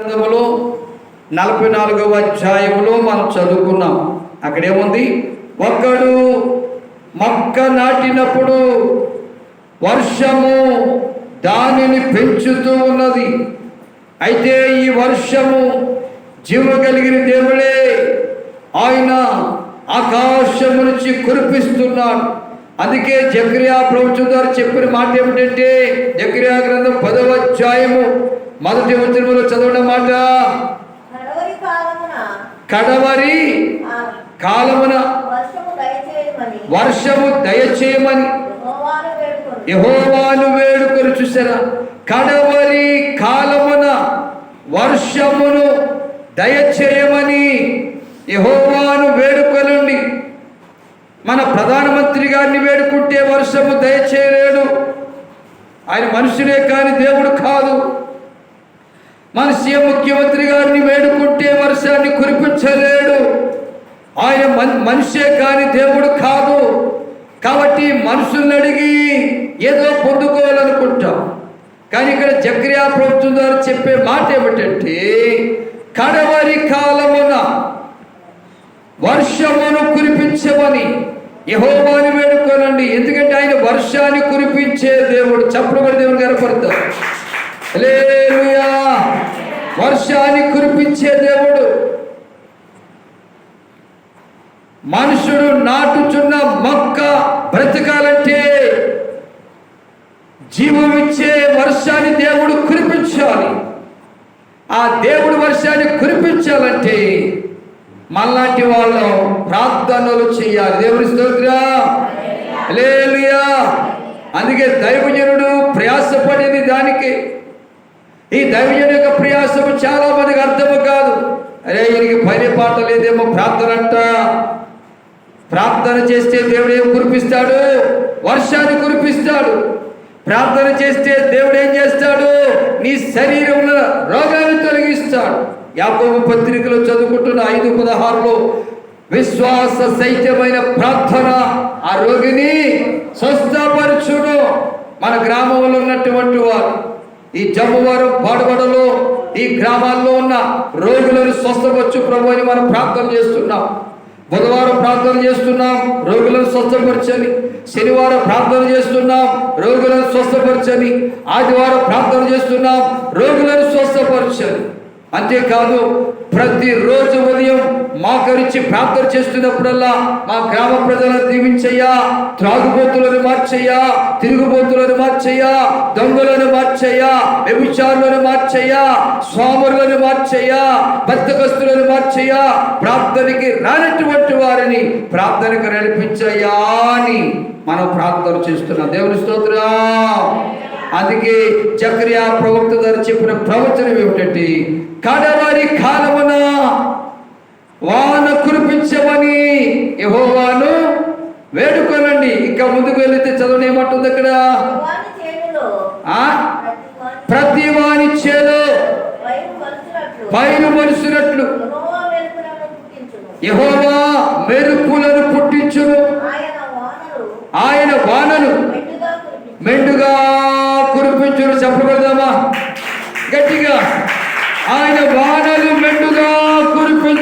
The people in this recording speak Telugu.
గ్రంథములో నలభై నాలుగవ అధ్యాయములో మనం చదువుకున్నాం. అక్కడేముంది? ఒక్కడు మొక్క నాటినప్పుడు వర్షము దానిని పెంచుతూ ఉన్నది. అయితే ఈ వర్షము జీవ కలిగిన దేవుడే ఆయన ఆకాశము నుంచి కురిపిస్తున్నాడు. అందుకే జక్రియా ప్రభుత్వం ద్వారా చెప్పిన మాట ఏమిటంటే జక్రియా గ్రంథం పదవ అధ్యాయము మొదటి వచనములో చదవడం మాట. కడవరి కాలమున వర్షము దయచేయమని. యెహోవాను వేడుకొని. చూసారా కడవరి కాలమున వర్షమును దయచేయమని వేడుకొనండి మన ప్రధానమంత్రి గారిని వేడుకుంటే వర్షము దయచేయలేడు. ఆయన మనుషులే కాని దేవుడు కాదు. మన సీఎం ముఖ్యమంత్రి గారిని వేడుకుంటే వర్షాన్ని కురిపించలేడు. ఆయన మన్- మనిషే కాని దేవుడు కాదు. కాబట్టి మనుషుల్ని అడిగి ఏదో పొందుకోవాలనుకుంటాం. కానీ ఇక్కడ జక్రియా ప్రభుత్వం ద్వారా చెప్పే మాట ఏమిటంటే కడవరి కాలమున వర్షమును కురిపించమని యహోవాని వేడుకోనండి. ఎందుకంటే ఆయన వర్షాన్ని కురిపించే దేవుడు చప్పబడి దేవుడు కనపడతారు వర్షాన్ని కురిపించే దేవుడు. మనుషుడు నాటుచున్న మొక్క బ్రతకాలంటే జీవమిచ్చే వర్షాన్ని దేవుడు కురిపించాలి. ఆ దేవుడు వర్షాన్ని కురిపించాలంటే మనలాంటి వాళ్ళు ప్రార్థనలు చేయాలి. దేవుని స్తోత్రా. హల్లెలూయా. అందుకే దైవజనుడు ప్రయాసపడేది దానికి. ఈ దైవజను యొక్క ప్రయాసము చాలా మందికి అర్థము కాదు. అరే ఈయనకి పని పాట లేదేమో ప్రార్థన అంట. ప్రార్థన చేస్తే దేవుడు ఏం కురిపిస్తాడు? వర్షాన్ని కురిపిస్తాడు. ప్రార్థన చేస్తే దేవుడు ఏం చేస్తాడు? నీ శరీరంలో రోగాన్ని తొలగిస్తాడు. యాకోబు పత్రికలో చదువుకుంటున్న ఐదు పదహారులో విశ్వాస సైత్యమైన ప్రార్థన ఆ రోగిని స్వస్థపరచుడు మన గ్రామంలో ఉన్నటువంటి వారు ఈ జమ్మువారం పాడుబడలో ఈ గ్రామాల్లో ఉన్న రోగులను స్వస్థపరచు ప్రభు అని మనం ప్రార్థన చేస్తున్నాం. బుధవారం ప్రార్థన చేస్తున్నాం రోగులను స్వస్థపరచని. శనివారం ప్రార్థన చేస్తున్నాం రోగులను స్వస్థపరచని. ఆదివారం ప్రార్థన చేస్తున్నాం రోగులను స్వస్థపరచని. అంతేకాదు ప్రతిరోజు ఉదయం మాకరించి ప్రార్థన చేస్తున్నప్పుడల్లా మా గ్రామ ప్రజలను దీవించయ్యా త్రాగుబోతులను మార్చయ్యా తిరుగుబోతులను మార్చయ్యా దొంగలను మార్చయ్యా వ్యభిచారులను మార్చయ్యా స్వాములను మార్చయ్యా బద్దకస్తులను మార్చయ్యా ప్రార్థనకి రానటువంటి వారిని ప్రార్థనకు నడిపించయ్యా అని మనం ప్రార్థన చేస్తున్నాం. దేవుని స్తోత్రం. అందుకే చక్రియా ప్రవక్త గారు చెప్పిన ప్రవచనం ఏమిటంటే కడవారి కాలమున వాన కురిపించమని యెహోవాను వేడుకోనండి. ఇంకా ముందుకు వెళితే చదవని ఏమంటుంది అక్కడ? ప్రతి వాని చేలో పైరు మనుషునట్లు పుట్టించును యెహోవా మెరుపులను పుట్టించును. ఆయన వానలు. మెండుగా కురిపించును గట్టిగా. ఆయన